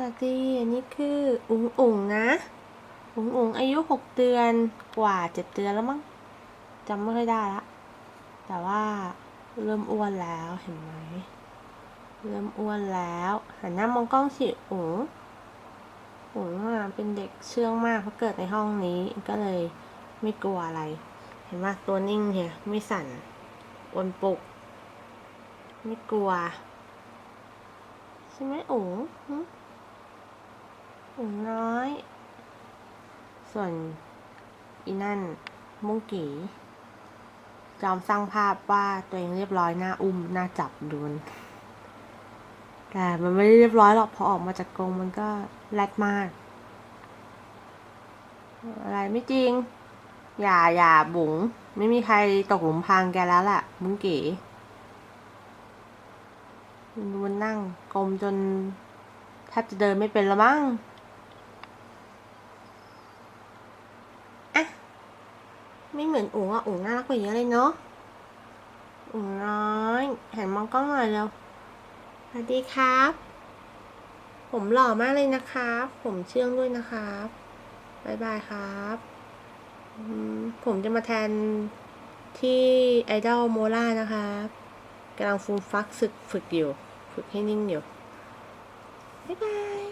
วัสดีอันนี้คืออุ๋งอุ๋งนะอุ๋งอุ๋งอายุหกเดือนกว่าเจ็ดเดือนแล้วมั้งจำไม่ค่อยได้ละแต่ว่าเริ่มอ้วนแล้วเห็นไหมเริ่มอ้วนแล้วหันหน้ามองกล้องสิอุ๋งอุ๋งอะเป็นเด็กเชื่องมากเพราะเกิดในห้องนี้ก็เลยไม่กลัวอะไร เห็นไหมตัวนิ่งเนี่ยไม่สั่นอวนปุก ไม่กลัว ใช่ไหมอุ๋ง หึอุ๋งน้อย ส่วนอีนั่นมุ้งกีจอมสร้างภาพว่าตัวเองเรียบร้อยหน้าอุ้มหน้าจับดูนแต่มันไม่ได้เรียบร้อยหรอกพอออกมาจากกรงมันก็แรดมาก อะไรไม่จริง อย่าอย่าบุ๋งไม่มีใครตกหลุมพรางแกแล้วแหละมุ้งกีมันนั่งกลมจนแทบจะเดินไม่เป็นล้วมั้งอะ ไม่เหมือนอุ๋งอะอุ๋งน่ารักกว่าเยอะเลยเนาะอุ๋งน้อยหันมองกล้องหน่อยเร็วสวัสดีครับ ผมหล่อมากเลยนะครับ ผมเชื่องด้วยนะครับบายบายครับผมจะมาแทนที่ไอดอลโมล่านะครับกำลังฟูมฟักฝึกฝึกอยู่ ฝึกให้นิ่งอยู่ บ๊ายบาย